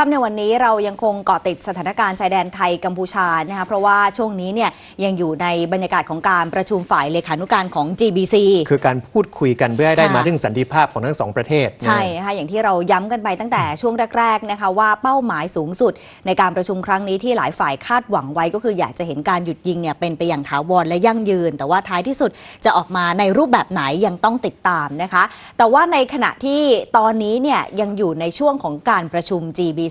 ครับในวันนี้เรายังคงเกาะติดสถานการณ์ชายแดนไทยกัมพูชานะคะเพราะว่าช่วงนี้เนี่ยยังอยู่ในบรรยากาศของการประชุมฝ่ายเลขานุการของ GBC คือการพูดคุยกันเพื่อให้ได้ค่ะมาถึงสันติภาพของทั้งสองประเทศ ใช่นะคะอย่างที่เราย้ำกันไปตั้งแต่ช่วงแรกๆนะคะว่าเป้าหมายสูงสุด ในการประชุมครั้งนี้ที่หลายฝ่ายคาดหวังไว้ ก็คืออยากจะเห็นการหยุดยิงเนี่ยเป็นไปอย่างถาวรและยั่งยืน แต่ว่าท้ายที่สุดจะออกมาในรูปแบบไหนยังต้องติดตามนะคะ แต่ว่าในขณะที่ตอนนี้เนี่ยยังอยู่ในช่วงของการประชุม GBC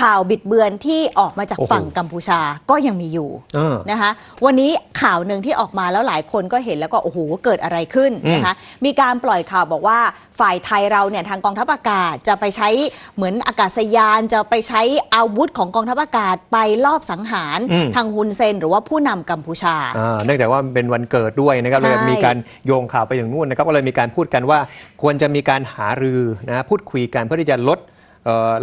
ข่าวบิดเบือนที่ออกมาจากโอ้โหฝั่งกัมพูชาก็ยังมีอยู่เออนะคะวันนี้ข่าวหนึ่งที่ออกมาแล้วหลายคนก็เห็นแล้วก็โอ้โหเกิดอะไรขึ้นนะคะมีการปล่อยข่าวบอกว่าฝ่ายไทยเราเนี่ยทางกองทัพอากาศจะไปใช้เหมือนอากาศยานจะไปใช้อาวุธของกองทัพอากาศไปลอบสังหารอืมทางฮุนเซน หรือว่าผู้นำกัมพูชาอ่าเนื่องจากว่าเป็นวันเกิดด้วยนะครับใช่เลยมีการโยงข่าวไปถึงนู่นนะครับก็เลยมีการพูดกันว่าควรจะมีการหารือนะพูดคุยกันเพื่อที่จะลดเอ่อ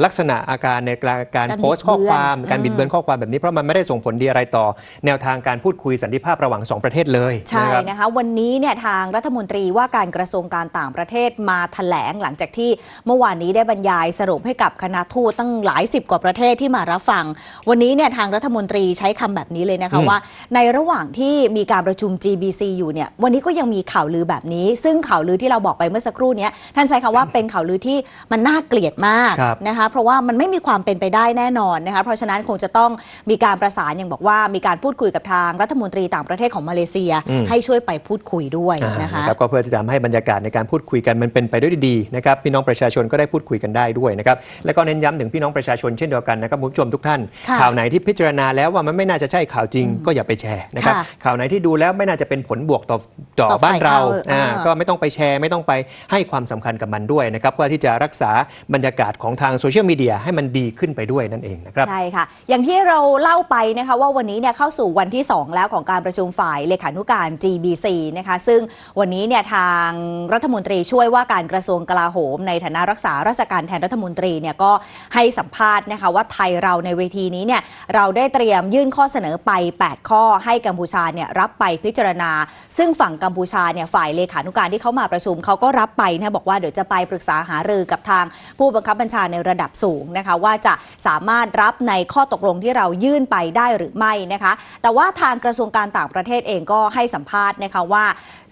ลักษณะอาการในการการการโพสต์ข้อความบิดเบือนการบิดเบือนข้อความแบบนี้เพราะมันไม่ได้ส่งผลดีอะไรต่อ แนวทางการพูดคุยสันติภาพระหว่างสองประเทศเลยใช่นะครับนะคะวันนี้เนี่ยทางรัฐมนตรีว่าการกระทรวงการต่างประเทศมาถแถลงหลังจากที่เมื่อวานนี้ได้บรรยายสรุปให้กับคณะทูตตั้งหลายสิบกว่าประเทศที่มารับฟัง วันนี้เนี่ยทางรัฐมนตรีใช้คำแบบนี้เลยนะคะอืมว่า ในระหว่างที่มีการประชุม GBC อยู่เนี่ยวันนี้ก็ยังมีข่าวลือแบบนี้ ซึ่งข่าวลือที่เราบอกไปเมื่อสักครู่เนี้ยท่านใช้คำว่าเป็นข่าวลือที่มันน่าเกลียดมากครับนะคะเพราะว่ามันไม่มีความเป็นไปได้แน่นอนนะคะเพราะฉะนั้นคงจะต้องมีการประสานอย่างบอกว่ามีการพูดคุยกับทางรัฐมนตรีต่างประเทศของมาเลเซียอืมให้ช่วยไปพูดคุยด้วยอ่านะคะรับก็เพื่อที่จะทำให้บรรยากาศในการพูดคุยกันมันเป็นไปด้วยดีนะครับพี่น้องประชาชนก็ได้พูดคุยกันได้ด้วยนะครับแล้วก็เน้นย้ำถึงพี่น้องประชาชนเช่นเดียวกันนะครับคุณผู้ชมทุกท่านค่ะข่าวไหนที่พิจารณาแล้วว่ามันไม่น่าจะใช่ข่าวจริงก็อย่าไปแชร์นะครับค่ะข่าวไหนที่ดูแล้วไม่น่าจะเป็นผลบวกต่อต่อต่อบ้านเราฝ่ายเขาอ่าอ่าก็ไม่ต้องไปแชร์ ไม่ต้องไปให้ความสำคัญกับมันด้วยนะครับเพื่อที่จะรักษาบรรยากาศของทางโซเชียลมีเดียให้มันดีขึ้นไปด้วยนั่นเองนะครับ ใช่ค่ะ อย่างที่เราเล่าไปนะคะว่าวันนี้เนี่ยเข้าสู่วันที่ 2 แล้วของการประชุมฝ่ายเลขานุการ GBC นะคะซึ่งวันนี้เนี่ยทางรัฐมนตรีช่วยว่าการกระทรวงกลาโหม ในฐานะรักษาราชการแทนรัฐมนตรีเนี่ยก็ให้สัมภาษณ์นะคะว่าไทยเราในเวทีนี้เนี่ยเราได้เตรียมยื่นข้อเสนอไป 8 ข้อให้กัมพูชาเนี่ยรับไปพิจารณา ซึ่งฝั่งกัมพูชาเนี่ยฝ่ายเลขานุการที่เขามาประชุมเขาก็รับไปนะบอกว่าเดี๋ยวจะไปปรึกษาหารือกับทางผู้บังคับบัญชาในระดับสูงนะคะ ว่าจะสามารถรับในข้อตกลงที่เรายื่นไปได้หรือไม่นะคะ แต่ว่าทางกระทรวงการต่างประเทศเองก็ให้สัมภาษณ์นะคะว่า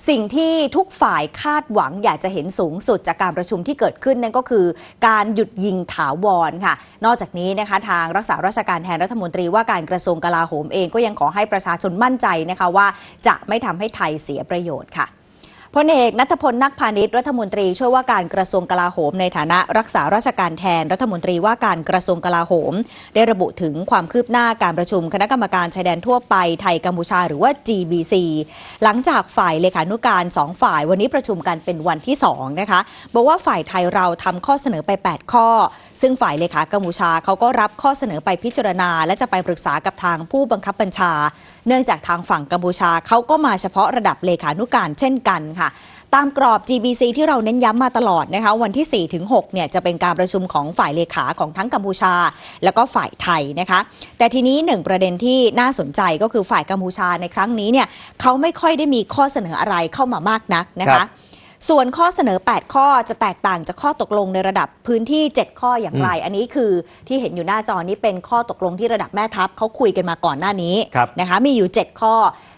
สิ่งที่ทุกฝ่ายคาดหวังอยากจะเห็นสูงสุดจากการประชุมที่เกิดขึ้นนั่นก็คือ การหยุดยิงถาวรค่ะ นอกจากนี้นะคะทางรักษาราชการแทนรัฐมนตรีว่าการกระทรวงกลาโหมเองก็ยังขอให้ประชาชนมั่นใจนะคะว่า จะไม่ทำให้ไทยเสียประโยชน์ค่ะ พลเอกนัทพลนักพาณิชย์รัฐมนตรีช่วยว่าการกระทรวงกลาโหม ในฐานะรักษาราชการแทนรัฐมนตรีว่าการกระทรวงกลาโหม ได้ระบุถึงความคืบหน้าการประชุมคณะกรรมการชายแดนทั่วไปไทยกัมพูชาหรือว่า GBC หลังจากฝ่ายเลขานุการสองฝ่ายวันนี้ประชุมกันเป็นวันที่2นะคะบอกว่าฝ่ายไทยเราทำข้อเสนอไป 8 ข้อ ซึ่งฝ่ายเลขากัมพูชาเขาก็รับข้อเสนอไปพิจารณา และจะไปปรึกษากับทางผู้บังคับบัญชา เนื่องจากทางฝั่งกัมพูชาเขาก็มาเฉพาะระดับเลขานุการเช่นกันค่ะตามกรอบ GBC ที่เราเน้นย้ำมาตลอดนะคะวันที่ 4 ถึง 6 เนี่ยจะเป็นการประชุมของฝ่ายเลขาของทั้งกัมพูชา แล้วก็ฝ่ายไทยนะคะ แต่ทีนี้หนึ่งประเด็นที่น่าสนใจก็คือฝ่ายกัมพูชาในครั้งนี้เนี่ยเขาไม่ค่อยได้มีข้อเสนออะไรเข้ามามากนักนะคะคะ ส่วนข้อเสนอ 8 ข้อจะแตกต่างจากข้อตกลงในระดับพื้นที่ 7 ข้ออย่างไร อันนี้คือที่เห็นอยู่หน้าจอนี้เป็นข้อตกลงที่ระดับแม่ทัพเขาคุยกันมาก่อนหน้านี้ครับนะคะมีอยู่ 7 ข้อ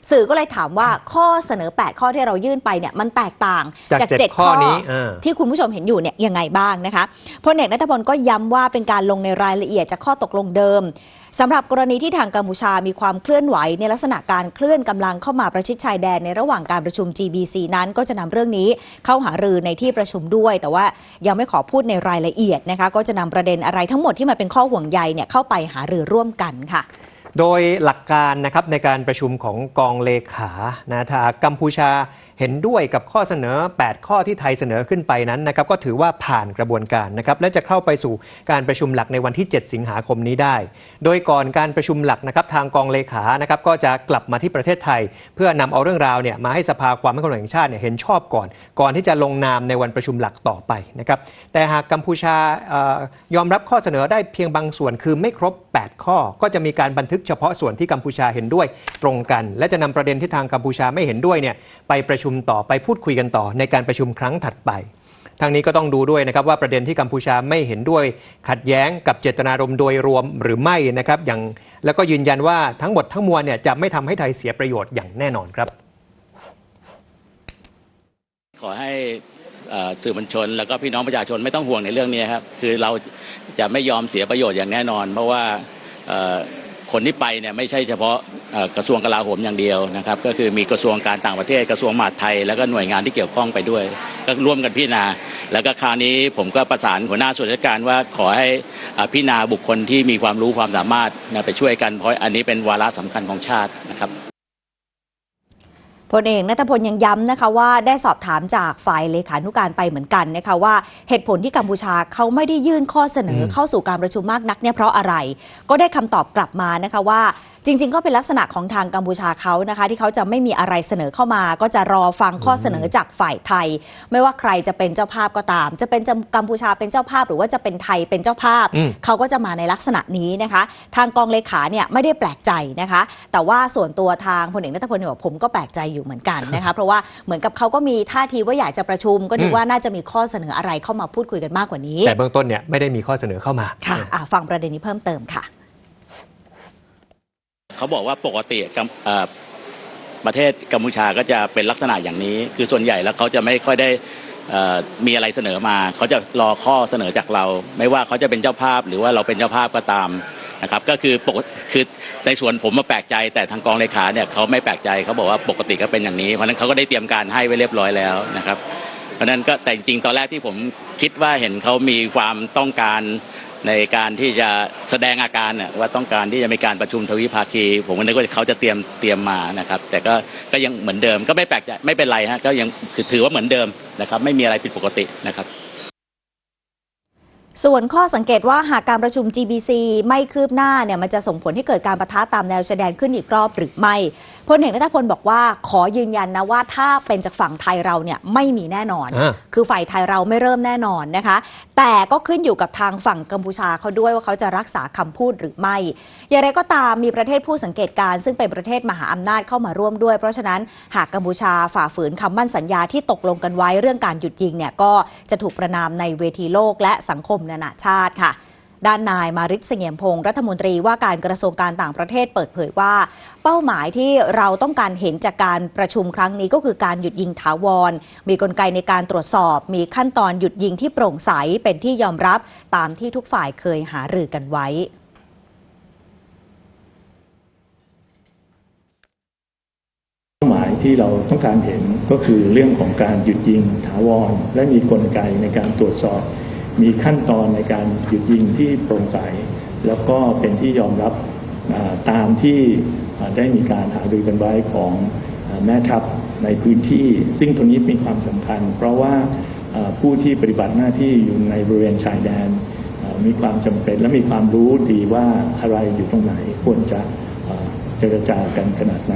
สื่อก็เลยถามว่าข้อเสนอ 8 ข้อที่เรายื่นไปเนี่ยมันแตกต่างจากเจ็ด7ข้อนี้อ่าที่คุณผู้ชมเห็นอยู่เนี่ยยังไงบ้างนะคะพลเอกนัทพลก็ย้ำว่าเป็นการลงในรายละเอียดจากข้อตกลงเดิม สำหรับกรณีที่ทางกัมพูชามีความเคลื่อนไหว ในลักษณะการเคลื่อนกำลังเข้ามาประชิดชายแดนในระหว่างการประชุม GBC นั้นก็จะนำเรื่องนี้เข้าหารือในที่ประชุมด้วย แต่ว่ายังไม่ขอพูดในรายละเอียดนะคะก็จะนำประเด็นอะไรทั้งหมดที่มันเป็นข้อห่วงใยเนี่ยเข้าไปหารือร่วมกันค่ะโดยหลักการนะครับในการประชุมของกองเลขานะถ้ากัมพูชา เห็นด้วยกับข้อเสนอ 8 ข้อที่ไทยเสนอขึ้นไปนั้นนะครับก็ถือว่าผ่านกระบวนการนะครับและจะเข้าไปสู่การประชุมหลักในวันที่ 7 สิงหาคมนี้ได้ โดยก่อนการประชุมหลักนะครับทางกองเลขานะครับก็จะกลับมาที่ประเทศไทย เพื่อนำเอาเรื่องราวเนี่ยมาให้สภาความมั่นคงแห่งชาติเนี่ยเห็นชอบก่อน ก่อนที่จะลงนามในวันประชุมหลักต่อไปนะครับแต่หากกัมพูชาออยอมรับข้อเสนอได้เพียงบางส่วนคือไม่ครบ 8 ข้อ ก็จะมีการบันทึกเฉพาะส่วนที่กัมพูชาเห็นด้วยตรงกัน และจะนำประเด็นที่ทางกัมพูชาไม่เห็นด้วยเนี่ยไปประชุมต่อไปพูดคุยกันต่อในการประชุมครั้งถัดไปทางนี้ก็ต้องดูด้วยนะครับว่าประเด็นที่กัมพูชาไม่เห็นด้วยขัดแย้งกับเจตนารมณ์โดยรวมหรือไม่นะครับอย่างแล้วก็ยืนยันว่าทั้งหมดทั้งมวลเนี่ยจะไม่ทำให้ไทยเสียประโยชน์อย่างแน่นอนครับ ขอให้สื่อมวลชน แล้วก็พี่น้องประชาชนไม่ต้องห่วงในเรื่องนี้ครับคือเราจะไม่ยอมเสียประโยชน์อย่างแน่นอน เพราะว่า คนที่ไปเนี่ยไม่ใช่เฉพาะกระทรวงกลาโหมอย่างเดียวนะครับ ก็คือมีกระทรวงการต่างประเทศกระทรวงมหาดไทย แล้วก็หน่วยงานที่เกี่ยวข้องไปด้วย ก็ร่วมกันพิจารณา แล้วก็คราวนี้ผมก็ประสานหัวหน้าส่วนราชการว่าขอให้พิจารณาบุคคลที่มีความรู้ความสามารถนะไปช่วยกันเพราะอันนี้เป็นวาระสำคัญของชาตินะครับ พลเอกนัทพลยังย้ำนะคะว่าได้สอบถามจากฝ่ายเลขานุการไปเหมือนกันนะคะว่าเหตุผลที่กัมพูชาเขาไม่ได้ยื่นข้อเสนอเข้าสู่การประชุมมากนักเนี่ยเพราะอะไร ก็ได้คำตอบกลับมานะคะว่าจริง ๆ ก็เป็นลักษณะของทางกัมพูชาเขานะคะที่เขาจะไม่มีอะไรเสนอเข้ามา ก็จะรอฟังข้อเสนอจากฝ่ายไทย ไม่ว่าใครจะเป็นเจ้าภาพก็ตาม จะเป็นกัมพูชาเป็นเจ้าภาพ หรือว่าจะเป็นไทยเป็นเจ้าภาพอืมเขาก็จะมาในลักษณะนี้นะคะ ทางกองเลขาเนี่ยไม่ได้แปลกใจนะคะ แต่ว่าส่วนตัวทางพลเอกนัทพลเนี่ยบอกผมก็แปลกใจอยู่เหมือนกันนะคะเพราะว่าเหมือนกับเขาก็มีท่าทีว่าอยากจะประชุม ก็นึกว่าน่าจะมีข้อเสนออะไรเข้ามาพูดคุยกันมากกว่านี้ แต่เบื้องต้นเนี่ยไม่ได้มีข้อเสนอเข้ามาค่ะอะฟังประเด็นนี้เพิ่มเติมค่ะ เขาบอกว่าปกติประเทศกัมพูชาก็จะเป็นลักษณะอย่างนี้ คือส่วนใหญ่แล้วเขาจะไม่ค่อยได้มีอะไรเสนอมา เขาจะรอข้อเสนอจากเรา ไม่ว่าเขาจะเป็นเจ้าภาพ หรือว่าเราเป็นเจ้าภาพก็ตามนะครับก็คือปกคือในส่วนผมมาแปลกใจ แต่ทางกองเลขาเนี่ยเขาไม่แปลกใจเขาบอกว่าปกติก็เป็นอย่างนี้เพราะนั้นเขาก็ได้เตรียมการให้ไว้เรียบร้อยแล้วนะครับ เพราะนั้นก็แต่จริงตอนแรกที่ผมคิดว่าเห็นเขามีความต้องการ ในการที่จะแสดงอาการน่ะว่าต้องการที่จะมีการประชุมทวิภาคี ผมก็นึกว่าเขาจะเตรียมเตรียมมานะครับ แต่ก็ก็ยังเหมือนเดิมก็ไม่แปลกใจไม่เป็นไรฮะก็ยังคือถือว่าเหมือนเดิมนะครับ ไม่มีอะไรผิดปกตินะครับ ส่วนข้อสังเกตว่าหากการประชุม GBC ไม่คืบหน้าเนี่ยมันจะส่งผลให้เกิดการประทะตามแนวชายแดนขึ้นอีกรอบหรือไม่พลเอกนัทพลบอกว่าขอยืนยันนะว่าถ้าเป็นจากฝั่งไทยเราเนี่ยไม่มีแน่นอนอ่าคือฝ่ายไทยเราไม่เริ่มแน่นอนนะคะ แต่ก็ขึ้นอยู่กับทางฝั่งกัมพูชาเขาด้วยว่าเขาจะรักษาคำพูดหรือไม่ อย่างไรก็ตามมีประเทศผู้สังเกตการณ์ซึ่งเป็นประเทศมหาอำนาจเข้ามาร่วมด้วย เพราะฉะนั้นหากกัมพูชาฝ่าฝืนคำมั่นสัญญาที่ตกลงกันไว้เรื่องการหยุดยิงเนี่ยก็จะถูกประนามในเวทีโลกและสังคมนานาชาติค่ะ ด้านนายมาริศเสงี่ยมพงศ์รัฐมนตรีว่าการกระทรวงการต่างประเทศเปิดเผยว่า เป้าหมายที่เราต้องการเห็นจากการประชุมครั้งนี้ก็คือการหยุดยิงถาวร มีกลไกในการตรวจสอบ มีขั้นตอนหยุดยิงที่โปร่งใสเป็นที่ยอมรับตามที่ทุกฝ่ายเคยหารือกันไว้เป้าหมายที่เราต้องการเห็นก็คือเรื่องของการหยุดยิงถาวร และมีกลไกในการตรวจสอบ มีขั้นตอนในการหยุดยิงที่โปร่งใส แล้วก็เป็นที่ยอมรับตามที่ได้มีการหารือกันไว้ของแม่ทัพในพื้นที่ ซึ่งตรงนี้มีความสำคัญ เพราะว่าผู้ที่ปฏิบัติหน้าที่อยู่ในบริเวณชายแดน มีความจำเป็นและมีความรู้ดีว่าอะไรอยู่ตรงไหนควรจะเจรจากันขนาดไหน